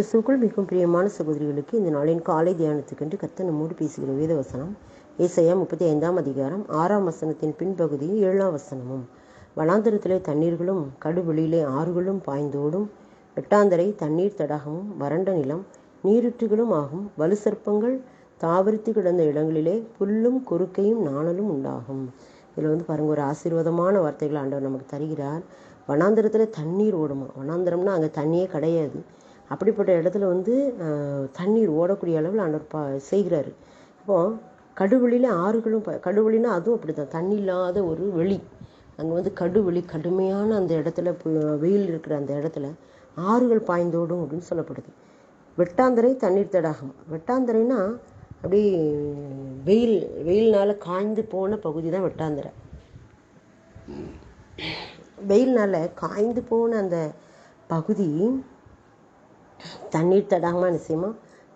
கிறிஸ்துவுக்குள் மிகவும் பிரியமான சகோதரிகளுக்கு இந்த நாளின் காலை தியானத்துக்கென்று கர்த்தர் நம்மோடு பேசுகிற வேத வசனம் ஏசையா முப்பத்தி ஐந்தாம் அதிகாரம் ஆறாம் வசனத்தின் பின்பகுதி ஏழாம் வசனமும். வனாந்தரத்திலே தண்ணீர்களும் கடுவெளியிலே ஆறுகளும் பாய்ந்தோடும் வெட்டாந்தரை தண்ணீர் தடாகமும் வறண்ட நிலம் நீருற்றுகளும் ஆகும். வலுசர்ப்பங்கள் தாவரித்து கிடந்த இடங்களிலே புல்லும் குறுக்கையும் நாணலும் உண்டாகும். இதில் வந்து பாருங்க ஒரு ஆசீர்வாதமான வார்த்தைகள் ஆண்டவர் நமக்கு தருகிறார். வனாந்தரத்தில் தண்ணீர் ஓடுமா? வனாந்தரம்னா அங்கே தண்ணியே கிடையாது. அப்படிப்பட்ட இடத்துல வந்து தண்ணீர் ஓடக்கூடிய அளவில் ஆண்டவர் பா செய்கிறாரு. அப்போ கடுவெளியில் ஆறுகளும் ப- கடுவெளினா அதுவும் அப்படி தான் தண்ணி இல்லாத ஒரு வெளி. அங்கே வந்து கடுவெளி கடுமையான அந்த இடத்துல வெயில் இருக்கிற அந்த இடத்துல ஆறுகள் பாய்ந்தோடும் அப்படின்னு சொல்லப்படுது. வெட்டாந்தரை தண்ணீர் தடாகம். வெட்டாந்தரைனா அப்படி வெயில் வெயில்னால் காய்ந்து போன பகுதி தான் வெட்டாந்தரை. வெயில்னால் காய்ந்து போன அந்த பகுதி தண்ணீர் தடாகமாக என்ன செய்யுமா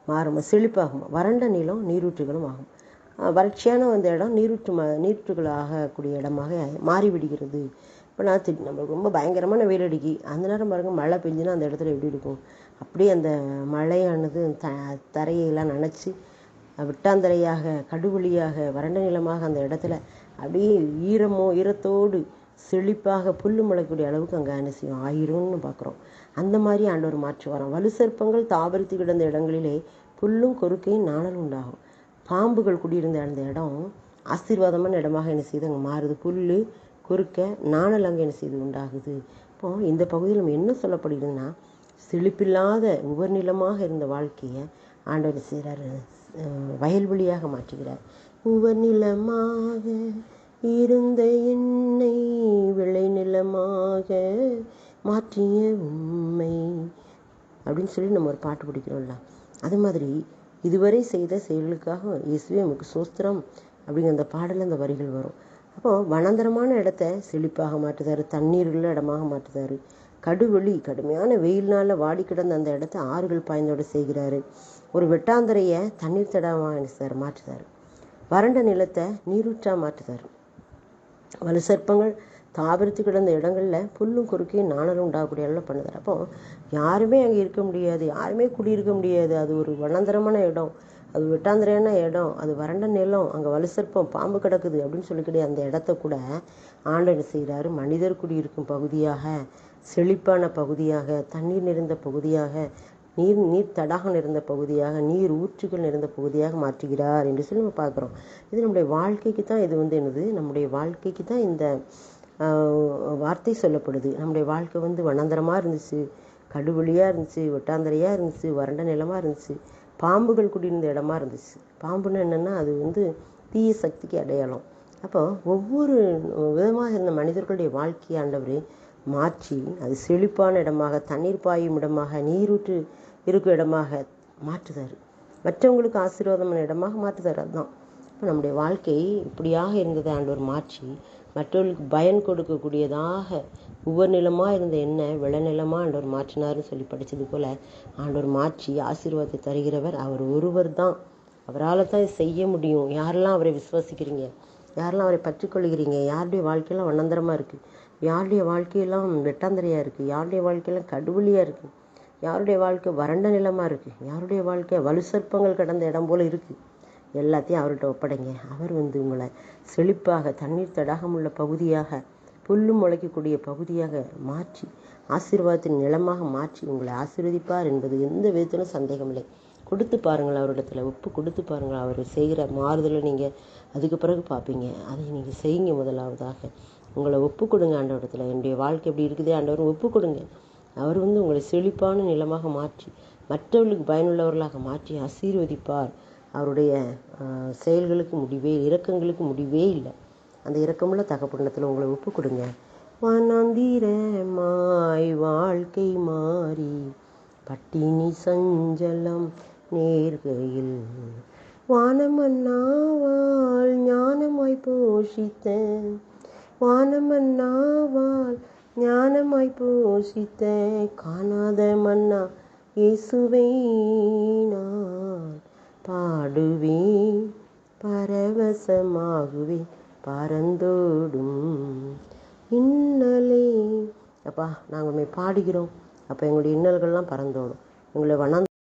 மாறுமா செழிப்பாகுமா. வறண்ட நிலம் நீரூற்றுகளும் ஆகும். வறட்சியான அந்த இடம் நீரூற்று ம நீரூற்றுகள் ஆகக்கூடிய இடமாக மாறிவிடுகிறது. இப்போ நான் நம்மளுக்கு ரொம்ப பயங்கரமான வெயில் அடிக்கி. அந்த நேரம் பாருங்க மழை பெஞ்சுன்னா அந்த இடத்துல எப்படி இருக்கும்? அப்படியே அந்த மழையானது த தரையெல்லாம் நனைச்சி விட்டாந்தரையாக கடுவெளியாக வறண்ட நிலமாக அந்த இடத்துல அப்படியே ஈரமோ ஈரத்தோடு செழிப்பாக புல்லு முளைக்கூடிய அளவுக்கு அங்கே என்ன செய்யும்? ஆயிரும்னு பார்க்குறோம் அந்த மாதிரி ஆண்டவர் மாற்றி வரோம். வலு சர்ப்பங்கள் தாவரித்து கிடந்த இடங்களிலே புல்லும் கொறுக்கையும் நாணல் உண்டாகும். பாம்புகள் குடியிருந்த அந்த இடம் ஆசீர்வாதமான இடமாக என்ன செய்யுது அங்கே மாறுது. புல் குறுக்க நாணல் அங்கே என்ன செய்து உண்டாகுது. இப்போ இந்த பகுதியில் நம்ம என்ன சொல்லப்படுகிறதுன்னா செழிப்பில்லாத உவர்நிலமாக இருந்த வாழ்க்கையை ஆண்டவர் செய்கிறார் வயல்வெளியாக மாற்றுகிறார். உவர்நிலமாக இருந்த என்னை விளைநிலமாக மாற்றிய உண்மை. அப்படின்னு சொல்லி நம்ம ஒரு பாட்டு பிடிக்கிறோம்ல. அது மாதிரி இதுவரை செய்த செயல்களுக்காக இயேசுவே நமக்கு சோஸ்திரம் அப்படிங்கிற அந்த பாடலில் அந்த வரிகள் வரும். அப்போ வனாந்தரமான இடத்த செழிப்பாக மாட்டுதாரு தண்ணீர் உள்ள இடமாக மாற்றுதாரு. கடுவெளி கடுமையான வெயில்னால வாடி கிடந்த அந்த இடத்த ஆறுகள் பாய்ந்தோட செய்கிறாரு. ஒரு வெட்டாந்தரையை தண்ணீர் தடாமாக சார் மாற்றுதார். வறண்ட நிலத்தை நீரூற்றா மாற்றுதாரு. வலு சர்ப்பங்கள் தாவரித்து கிடந்த இடங்களில் புல்லும் குறுக்கியும் நாணலும் உண்டாகக்கூடிய அளவில் பண்ணுதார். அப்போ யாருமே அங்கே இருக்க முடியாது யாருமே குடியிருக்க முடியாது. அது ஒரு வனாந்தரமான இடம் அது வெட்டாந்திரையான இடம் அது வறண்ட நிலம் அங்கே வலு சர்ப்பம் பாம்பு கிடக்குது அப்படின்னு சொல்லிக்கிட்டே அந்த இடத்த கூட ஆண்டவர் செய்கிறாரு மனிதர் குடியிருக்கும் பகுதியாக செழிப்பான பகுதியாக தண்ணீர் நிறைந்த பகுதியாக நீர் நீர் தடாகம் நிறைந்த பகுதியாக நீர் ஊற்றுகள் நிறைந்த பகுதியாக மாற்றுகிறார் என்று சொல்லி நம்ம பார்க்குறோம். இது நம்முடைய வாழ்க்கைக்கு தான் இது வந்து என்னது? நம்முடைய வாழ்க்கைக்கு தான் இந்த வார்த்தை சொல்லப்படுது. நம்முடைய வாழ்க்கை வந்து வனாந்தரமாக இருந்துச்சு கடுவெளியாக இருந்துச்சு வெட்டாந்தரையாக இருந்துச்சு வறண்ட நிலமாக இருந்துச்சு பாம்புகள் குடியிருந்த இடமா இருந்துச்சு. பாம்புன்னு என்னென்னா அது வந்து தீய சக்திக்கு அடையாளம். அப்போ ஒவ்வொரு விதமாக இருந்த மனிதர்களுடைய வாழ்க்கையை ஆண்டவர் மாற்றி அது செழிப்பான இடமாக தண்ணீர் பாயும் இடமாக நீரூற்று இருக்கும் இடமாக மாற்றுதார். மற்றவங்களுக்கு ஆசீர்வாதமான இடமாக மாற்றுதார் அதுதான். இப்போ நம்முடைய வாழ்க்கை இப்படியாக இருந்தது ஆண்டவர் மாற்றி மற்றவர்களுக்கு பயன் கொடுக்கக்கூடியதாக உவர் நிலமாக இருந்த என்ன விளைநிலமாக ஆண்டவர் மாற்றினார்னு சொல்லி படித்தது போல் ஆண்டவர் மாற்றி ஆசீர்வாதத்தை தருகிறவர் அவர் ஒருவர் தான் அவரால் தான் செய்ய முடியும். யாரெல்லாம் அவரை விசுவாசிக்கிறீங்க? யாரெல்லாம் அவரை பற்றிக்கொள்கிறீங்க? யாருடைய வாழ்க்கையெல்லாம் வண்ணந்தரமாக இருக்குது யாருடைய வாழ்க்கையெல்லாம் வெட்டாந்தரையாக இருக்குது யாருடைய வாழ்க்கையெல்லாம் கடுவெளியாக இருக்குது யாருடைய வாழ்க்கை வறண்ட நிலமாக இருக்குது யாருடைய வாழ்க்கை வலு கடந்த இடம் போல் இருக்குது எல்லாத்தையும் அவர்கிட்ட ஒப்படைங்க. அவர் வந்து உங்களை செழிப்பாக தண்ணீர் தடாகம் உள்ள பகுதியாக புல்லும் முளைக்கக்கூடிய பகுதியாக மாற்றி ஆசீர்வாதத்தின் நிலமாக மாற்றி உங்களை ஆசீர்வதிப்பார் என்பது எந்த விதத்திலும் சந்தேகமில்லை. கொடுத்து பாருங்கள் அவரிடத்துல. ஒப்பு கொடுத்து பாருங்கள் அவர் செய்கிற மாறுதலை நீங்கள் அதுக்கு பிறகு பார்ப்பீங்க. அதை நீங்கள் செய்யுங்க முதலாவதாக. உங்களை ஒப்பு கொடுங்க ஆண்டவரத்தில் என்னுடைய வாழ்க்கை எப்படி இருக்குது ஆண்டவர் ஒப்பு கொடுங்க. அவர் வந்து உங்களை செழிப்பான நிலமாக மாற்றி மற்றவர்களுக்கு பயனுள்ளவர்களாக மாற்றி ஆசீர்வதிப்பார். அவருடைய செயல்களுக்கு முடிவே இரக்கங்களுக்கு முடிவே இல்லை. அந்த இரக்கமுள்ள தகப்படத்தில் உங்களை ஒப்பு கொடுங்க. வனாந்திரமாய் வாழ்க்கை மாறி பட்டினி சஞ்சலம் நேர்கையில் வானமன்னாவால் ஞானமாய் போஷித்த வானமன்னாவால் ஞானமாய் போஷித்த காணாத மன்னா இயேசுவை நான் பாடுவேன். பரவசமாகுவேன் பறந்தோடும் இன்னலே. அப்பா நாங்கள் உண்மை பாடுகிறோம். அப்போ எங்களுடைய இன்னல்கள்லாம் பறந்தோடும். எங்களை வண்ணாந்து